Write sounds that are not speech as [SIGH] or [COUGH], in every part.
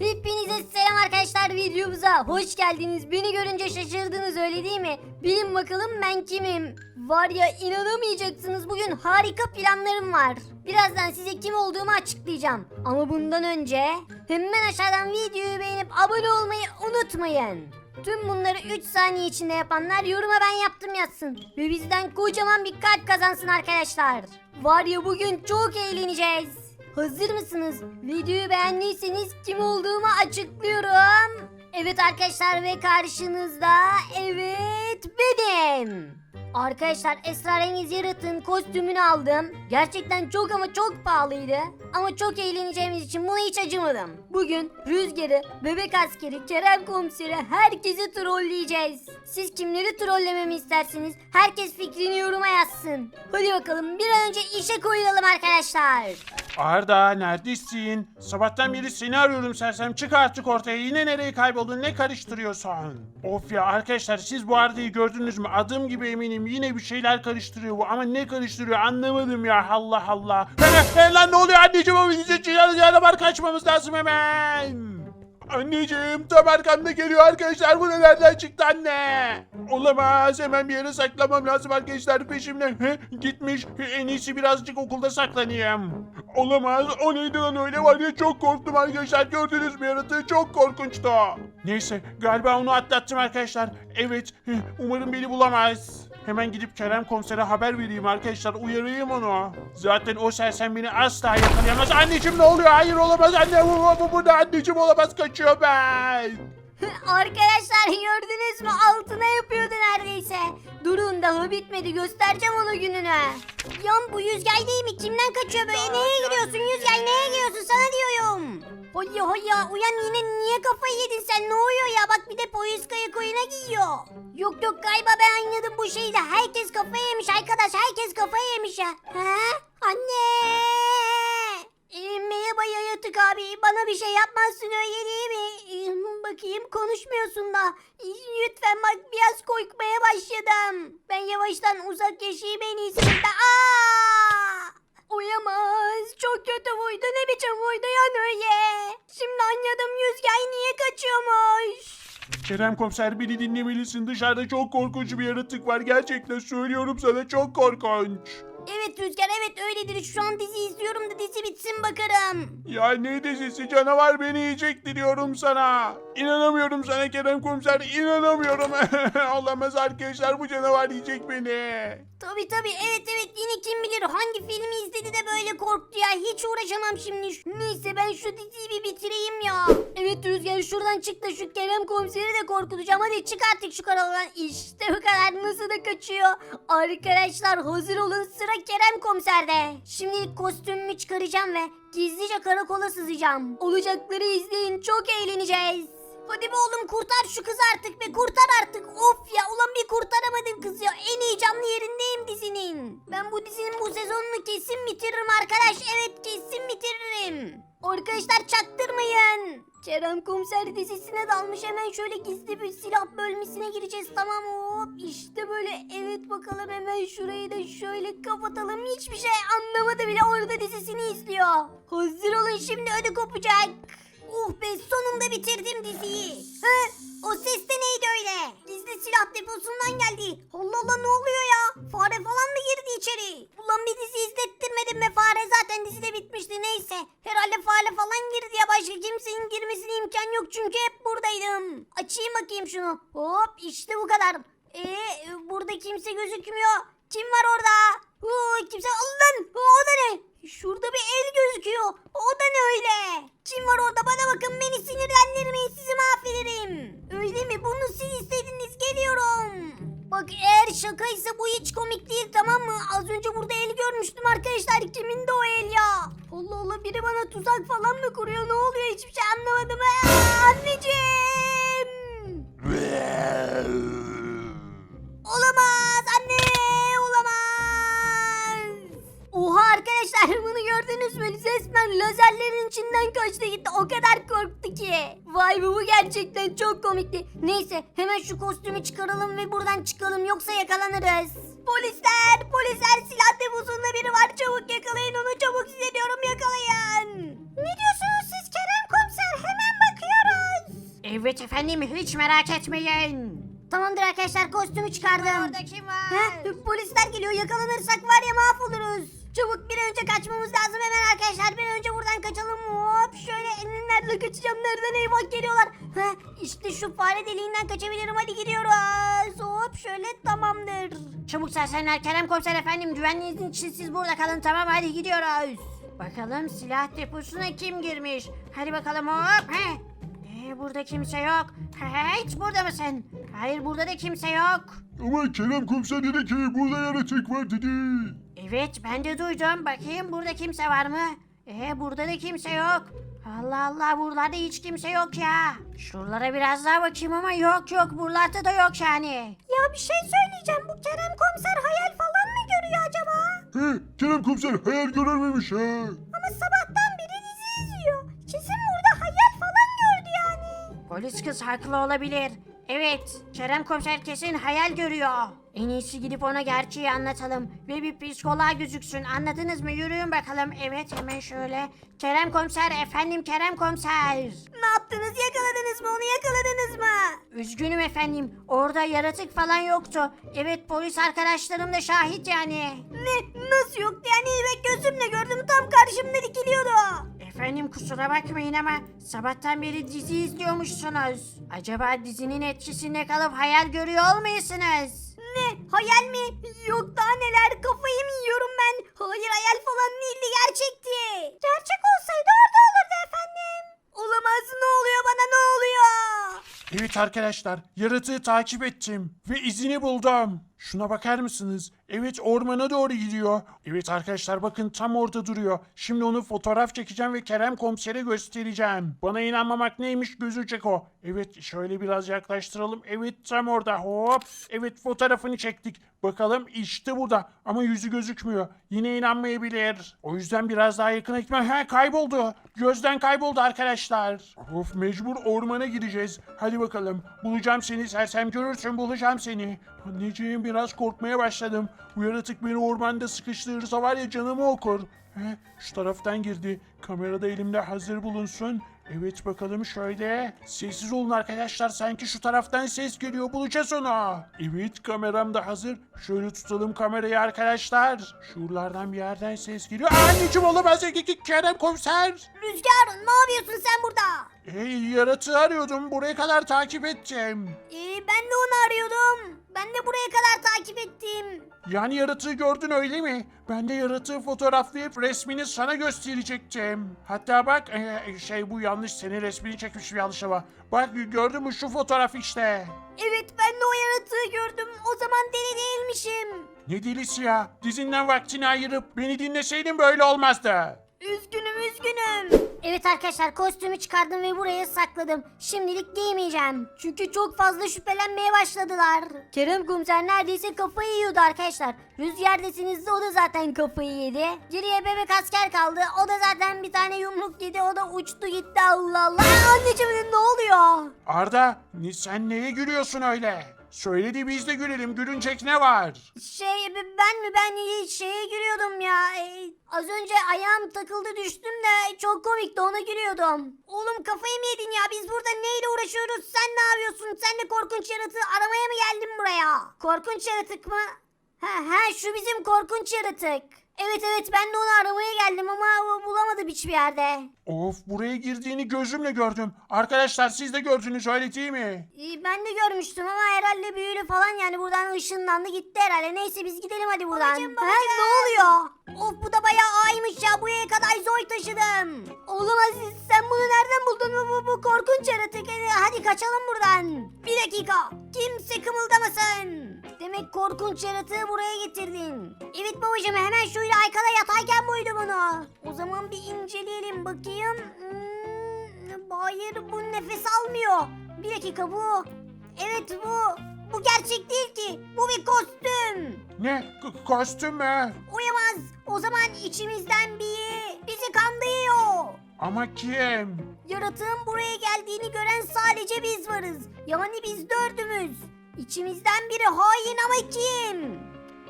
Hepinize selam arkadaşlar videomuza hoş geldiniz. Beni görünce şaşırdınız öyle değil mi? Bilin bakalım ben kimim? Var ya inanamayacaksınız bugün harika planlarım var. Birazdan size kim olduğumu açıklayacağım. Ama bundan önce hemen aşağıdan videoyu beğenip abone olmayı unutmayın. Tüm bunları 3 saniye içinde yapanlar yoruma ben yaptım yazsın. Ve bizden kocaman bir kalp kazansın arkadaşlar. Var ya bugün çok eğleneceğiz. Hazır mısınız? Videoyu beğendiyseniz kim olduğumu açıklıyorum. Evet arkadaşlar ve karşınızda evet benim. Arkadaşlar esrarengiz yaratığın kostümünü aldım. Gerçekten çok ama çok pahalıydı. Ama çok eğleneceğimiz için buna hiç acımadım. Bugün Rüzgar'ı, Bebek Askeri, Kerem Komiseri herkesi trolleyeceğiz. Siz kimleri trollememi istersiniz? Herkes fikrini yoruma yazsın. Hadi bakalım bir an önce işe koyulalım arkadaşlar. Arda neredesin? Sabahtan beri seni arıyorum sersem çık artık ortaya yine nereye kayboldun ne karıştırıyorsun? Of ya arkadaşlar siz bu Arda'yı gördünüz mü? Adım gibi eminim yine bir şeyler karıştırıyor bu ama ne karıştırıyor anlamadım ya Allah Allah. Lan ne oluyor anneciğim o bizi var kaçmamız lazım hemen. Anneciğim tam arkamda geliyor arkadaşlar bu ne nereden çıktı anne? Olamaz hemen bir yere saklamam lazım arkadaşlar peşimden. Gitmiş en iyisi birazcık okulda saklanayım. Olamaz o neydi lan öyle var ya çok korktum arkadaşlar gördünüz mü yaratığı çok korkunçtu. Neyse galiba onu atlattım arkadaşlar. Evet umarım beni bulamaz. Hemen gidip Kerem komisere haber vereyim arkadaşlar uyarayım onu. Zaten o sersem beni asla yakalayamaz. Anneciğim ne oluyor? Hayır olamaz anne bu bu bu, bu ne anneciğim olamaz kaçıyor ben. Arkadaşlar gördünüz mü altına yapıyordu neredeyse. Durun daha bitmedi göstereceğim onu gününü. Yan bu Yüzgay değil mi? Kimden kaçıyor böyle? Neye gidiyorsun Yüzgay? Neye gidiyorsun? Sana diyorum. Hoya hoya uyan yine niye kafayı yedin sen? Ne oluyor ya? Bak bir de polis kaya koyuna giyiyor. Yok yok galiba ben anladım bu şeyi de. Herkes kafayı yemiş arkadaş. Herkes kafayı yemiş ya. He? Anne! Merhaba Yaratık abi. Bana bir şey yapmazsın öyle değil mi? Ee, bakayım konuşmuyorsun da. Lütfen bak biraz korkmaya başladım. Ben yavaştan uzak yaşayayım en iyisi. Aa! Uyamaz. Çok kötü vurdu. Ne biçim vurdu ya öyle? Şimdi anladım Yüzgay niye kaçıyormuş. Kerem komiser beni dinlemelisin. Dışarıda çok korkunç bir yaratık var. Gerçekten söylüyorum sana çok korkunç. Evet Rüzgar evet öyledir. Şu an dizi izliyorum da dizi bitsin bakarım. Ya ne dizisi canavar beni yiyecekti diyorum sana. İnanamıyorum sana Kerem komiser inanamıyorum. [LAUGHS] Olamaz arkadaşlar bu canavar yiyecek beni. Tabi tabi evet evet yine kim bilir hangi filmi izledi de böyle korktu ya hiç uğraşamam şimdi. Neyse ben şu diziyi bir bitireyim ya. Evet Rüzgar şuradan çık da şu Kerem komiseri de korkutacağım hadi çık artık şu karalardan. İşte bu kadar nasıl da kaçıyor. Arkadaşlar hazır olun sıra Kerem komiserde. Şimdi kostümümü çıkaracağım ve gizlice karakola sızacağım. Olacakları izleyin çok eğleneceğiz. Hadi be oğlum kurtar şu kızı artık be kurtar artık. Of ya ulan bir kurtaramadın kız ya. En heyecanlı yerindeyim dizinin. Ben bu dizinin bu sezonunu kesin bitiririm arkadaş. Evet kesin bitiririm. Arkadaşlar çaktırmayın. Kerem komiser dizisine dalmış hemen şöyle gizli bir silah bölmesine gireceğiz tamam hop işte böyle evet bakalım hemen şurayı da şöyle kapatalım hiçbir şey anlamadı bile orada dizisini izliyor. Hazır olun şimdi ödü kopacak. Uh be sonunda bitirdim diziyi. Hı? O ses de neydi öyle? Gizli silah deposundan geldi. Allah Allah ne oluyor ya? Fare falan mı girdi içeri? Ulan bir dizi izlettirmedim be fare zaten dizi de bitmişti neyse. Herhalde fare falan girdi ya başka kimsenin girmesine imkan yok çünkü hep buradaydım. Açayım bakayım şunu. Hop işte bu kadar. Ee burada kimse gözükmüyor. Kim var orada? Oo, kimse Allah'ın o da ne? Şurada bir el gözüküyor. O da ne öyle? Kim var orada bana bakın beni sinirlendirmeyin sizi mahvederim. Öyle mi? Bunu siz istediniz geliyorum. Bak eğer şakaysa bu hiç komik değil tamam mı? Az önce burada el görmüştüm arkadaşlar. Kimin de o? Allah biri bana tuzak falan mı kuruyor? Ne oluyor? Hiçbir şey anlamadım. Aa, anneciğim. Olamaz anne olamaz. Oha arkadaşlar [LAUGHS] bunu gördünüz mü? Resmen lazerlerin içinden kaçtı gitti. O kadar korktu ki. Vay be bu gerçekten çok komikti. Neyse hemen şu kostümü çıkaralım ve buradan çıkalım yoksa yakalanırız. Polisler çabuk yakalayın onu çabuk size diyorum yakalayın. Ne diyorsunuz siz Kerem komiser hemen Evet efendim hiç merak etmeyin. Tamamdır arkadaşlar kostümü çıkardım. Orada kim var? Heh, polisler geliyor yakalanırsak var ya mahvoluruz. Çabuk bir an önce kaçmamız lazım hemen arkadaşlar. Bir an önce buradan kaçalım. Hop şöyle nerede kaçacağım nereden eyvah geliyorlar. Heh, işte şu fare deliğinden kaçabilirim hadi gidiyoruz. Hop şöyle tamamdır. Çabuk sersemler Kerem komiser efendim güvenliğiniz için siz burada kalın tamam hadi gidiyoruz. Bakalım silah deposuna kim girmiş? Hadi bakalım hop. He. Ee, burada kimse yok. He, hiç burada mısın? Hayır burada da kimse yok. Ama Kerem komiser dedi ki burada yaratık var dedi. Evet ben de duydum. Bakayım burada kimse var mı? Ee burada da kimse yok. Allah Allah buralarda hiç kimse yok ya. Şuralara biraz daha bakayım ama yok yok buralarda da yok yani. Ya bir şey söyleyeceğim. Bu Kerem komiser hayal falan mı görüyor acaba? He Kerem komiser hayal görmemiş ha. Ama sabahtan beri dizi izliyor. Kesin burada hayal falan gördü yani. Polis kız haklı olabilir. Evet, Kerem komiser kesin hayal görüyor. En iyisi gidip ona gerçeği anlatalım ve bir psikoloğa gözüksün. Anladınız mı? Yürüyün bakalım. Evet, hemen şöyle. Kerem komiser, efendim Kerem komiser. Ne yaptınız yakaladınız mı onu yakaladınız mı? Üzgünüm efendim. Orada yaratık falan yoktu. Evet, polis arkadaşlarım da şahit yani. Ne nasıl yoktu yani ben gözümle gördüm tam karşımda dikiliyordu. Efendim kusura bakmayın ama sabahtan beri dizi izliyormuşsunuz. Acaba dizinin etkisinde kalıp hayal görüyor olmayasınız? Ne hayal mi? Yok daha neler kafayı mı yiyorum ben? Hayır hayal falan değildi gerçekti. Gerçek olsaydı orada olurdu efendim. Olamaz ne oluyor bana ne oluyor? Evet arkadaşlar, yaratığı takip ettim ve izini buldum. Şuna bakar mısınız? Evet ormana doğru gidiyor. Evet arkadaşlar bakın tam orada duruyor. Şimdi onu fotoğraf çekeceğim ve Kerem komisere göstereceğim. Bana inanmamak neymiş gözücek o. Evet şöyle biraz yaklaştıralım. Evet tam orada hop. Evet fotoğrafını çektik. Bakalım işte burada ama yüzü gözükmüyor. Yine inanmayabilir. O yüzden biraz daha yakına gitmem. He kayboldu. Gözden kayboldu arkadaşlar. Of mecbur ormana gideceğiz. Hadi bakalım. Bulacağım seni sersem görürsün bulacağım seni. Anneciğim biraz korkmaya başladım. Bu yaratık beni ormanda sıkıştırırsa var ya canımı okur. He, şu taraftan girdi. Kamerada elimde hazır bulunsun. Evet bakalım şöyle. Sessiz olun arkadaşlar. Sanki şu taraftan ses geliyor. Bulacağız onu. Evet kameram da hazır. Şöyle tutalım kamerayı arkadaşlar. Şuralardan bir yerden ses geliyor. Anneciğim olamaz. Kerem komiser. Rüzgar ne yapıyorsun sen burada? Hey yaratığı arıyordum. Buraya kadar takip ettim. Ee, ben de onu arıyordum. Ben de buraya kadar takip ettim. Yani yaratığı gördün öyle mi? Ben de yaratığı fotoğraflayıp resmini sana gösterecektim. Hatta bak e, şey bu yanlış senin resmini çekmişim yanlış ama. Bak gördün mü şu fotoğraf işte. Evet ben de o yaratığı gördüm. O zaman deli değilmişim. Ne delisi ya? Dizinden vaktini ayırıp beni dinleseydin böyle olmazdı. Üzgünüm üzgünüm. Evet arkadaşlar kostümü çıkardım ve buraya sakladım. Şimdilik giymeyeceğim. Çünkü çok fazla şüphelenmeye başladılar. Kerem komiser neredeyse kafayı yiyordu arkadaşlar. Rüzgar desinizde o da zaten kafayı yedi. Geriye bebek asker kaldı. O da zaten bir tane yumruk yedi. O da uçtu gitti Allah Allah. Anneciğim ne oluyor? Arda sen neye gülüyorsun öyle? Söyle de biz de gülelim. Gülünecek ne var? Şey ben mi ben şeye gülüyordum ya. Ee, az önce ayağım takıldı düştüm de çok komikti ona gülüyordum. Oğlum kafayı mı yedin ya biz burada neyle uğraşıyoruz sen ne yapıyorsun? Sen de korkunç yaratığı aramaya mı geldin buraya? Korkunç yaratık mı? Ha, ha şu bizim korkunç yaratık. Evet evet ben de onu aramaya geldim ama bulamadım hiçbir yerde. Of buraya girdiğini gözümle gördüm. Arkadaşlar siz de gördünüz öyle değil mi? Ee, ben de görmüştüm ama herhalde büyülü falan yani buradan ışınlandı gitti herhalde. Neyse biz gidelim hadi buradan. Ha, ne oluyor? Of bu da bayağı ağırmış ya buraya kadar zor taşıdım. Olamaz sen bunu nereden buldun bu, bu, bu korkunç yaratık. Hadi, hadi kaçalım buradan. Bir dakika kimse kımıldamasın. Demek korkunç yaratığı buraya getirdin. Evet babacığım hemen şöyle arkada yatarken buydu bunu. O zaman bir inceleyelim bakayım. Hmm, hayır bu nefes almıyor. Bir dakika bu. Evet bu. Bu gerçek değil ki. Bu bir kostüm. Ne? K- kostüm mü? Uyamaz. O zaman içimizden biri bizi kandırıyor. Ama kim? Yaratığın buraya geldiğini gören sadece biz varız. Yani biz dördümüz. İçimizden biri hain ama kim?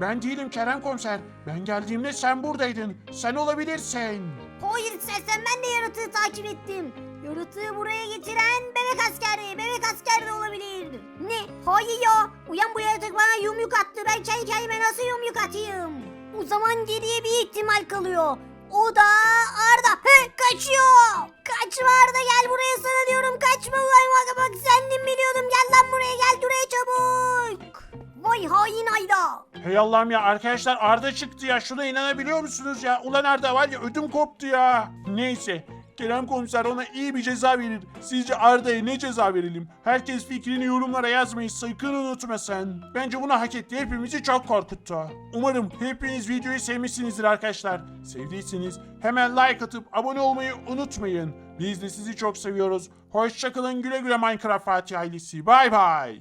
Ben değilim Kerem komiser. Ben geldiğimde sen buradaydın. Sen olabilirsin. Hayır sen ben de yaratığı takip ettim. Yaratığı buraya getiren bebek askeri. Bebek askeri de olabilir. Ne? Hayır ya. Uyan bu yaratık bana yumruk attı. Ben kendi kendime nasıl yumruk atayım? O zaman geriye bir ihtimal kalıyor. O da Arda. He kaçıyor. Kaçma Arda gel buraya sana diyorum. Kaçma ulan bak bak sendin biliyordum. Gel lan buraya gel buraya çabuk. Vay hain Ayda. Hey Allah'ım ya arkadaşlar Arda çıktı ya. Şuna inanabiliyor musunuz ya? Ulan Arda var ya ödüm koptu ya. Neyse. Kerem komiser ona iyi bir ceza verir. Sizce Arda'ya ne ceza verelim? Herkes fikrini yorumlara yazmayı sakın unutmasın. Bence bunu hak etti. Hepimizi çok korkuttu. Umarım hepiniz videoyu sevmişsinizdir arkadaşlar. Sevdiyseniz hemen like atıp abone olmayı unutmayın. Biz de sizi çok seviyoruz. Hoşçakalın güle güle Minecraft Fatih ailesi. Bay bay.